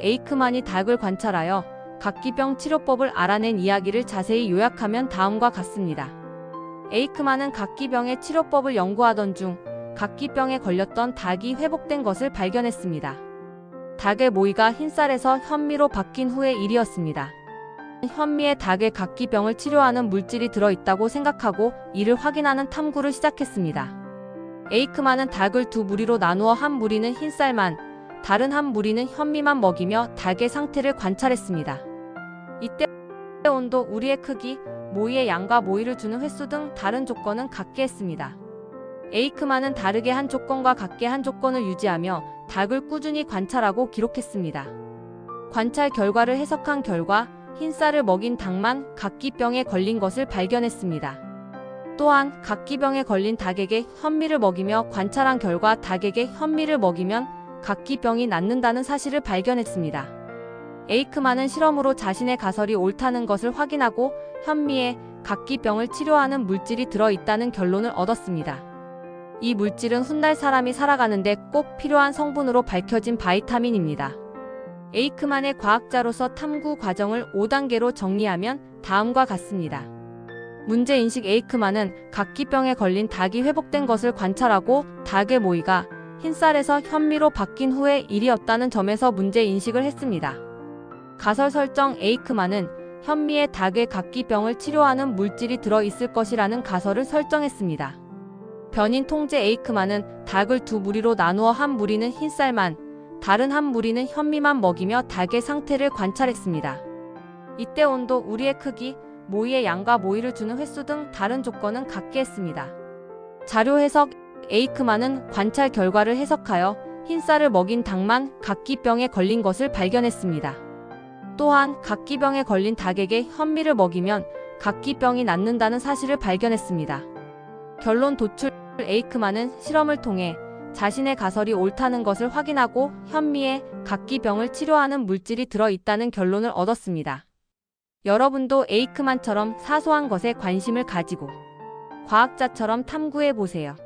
에이크만이 닭을 관찰하여 각기병 치료법을 알아낸 이야기를 자세히 요약하면 다음과 같습니다. 에이크만은 각기병의 치료법을 연구하던 중 각기병에 걸렸던 닭이 회복된 것을 발견했습니다. 닭의 모이가 흰쌀에서 현미로 바뀐 후의 일이었습니다. 현미에 닭의 각기병을 치료하는 물질이 들어있다고 생각하고 이를 확인하는 탐구를 시작했습니다. 에이크만은 닭을 두 무리로 나누어 한 무리는 흰쌀만, 다른 한 무리는 현미만 먹이며 닭의 상태를 관찰했습니다. 이때 온도, 우리의 크기, 모이의 양과 모이를 주는 횟수 등 다른 조건은 같게 했습니다. 에이크만은 다르게 한 조건과 같게 한 조건을 유지하며 닭을 꾸준히 관찰하고 기록했습니다. 관찰 결과를 해석한 결과 흰쌀을 먹인 닭만 각기병에 걸린 것을 발견했습니다. 또한 각기병에 걸린 닭에게 현미를 먹이며 관찰한 결과 닭에게 현미를 먹이면 각기병이 낫는다는 사실을 발견했습니다. 에이크만은 실험으로 자신의 가설이 옳다는 것을 확인하고 현미에 각기병을 치료하는 물질이 들어있다는 결론을 얻었습니다. 이 물질은 훗날 사람이 살아가는데 꼭 필요한 성분으로 밝혀진 바이타민입니다. 에이크만의 과학자로서 탐구 과정을 5단계로 정리하면 다음과 같습니다. 문제인식 에이크만은 각기병에 걸린 닭이 회복된 것을 관찰하고 닭의 모이가 흰쌀에서 현미로 바뀐 후의 일이었다는 점에서 문제 인식을 했습니다. 가설 설정 에이크만은 현미에 닭의 각기병을 치료하는 물질이 들어있을 것이라는 가설을 설정했습니다. 변인 통제 에이크만은 닭을 두 무리로 나누어 한 무리는 흰쌀만, 다른 한 무리는 현미만 먹이며 닭의 상태를 관찰했습니다. 이때 온도, 우리의 크기, 모이의 양과 모이를 주는 횟수 등 다른 조건은 같게 했습니다. 자료 해석 에이크만은 관찰 결과를 해석하여 흰쌀을 먹인 닭만 각기병에 걸린 것을 발견했습니다. 또한 각기병에 걸린 닭에게 현미를 먹이면 각기병이 낫는다는 사실을 발견했습니다. 결론 도출 에이크만은 실험을 통해 자신의 가설이 옳다는 것을 확인하고 현미에 각기병을 치료하는 물질이 들어있다는 결론을 얻었습니다. 여러분도 에이크만처럼 사소한 것에 관심을 가지고 과학자처럼 탐구해 보세요.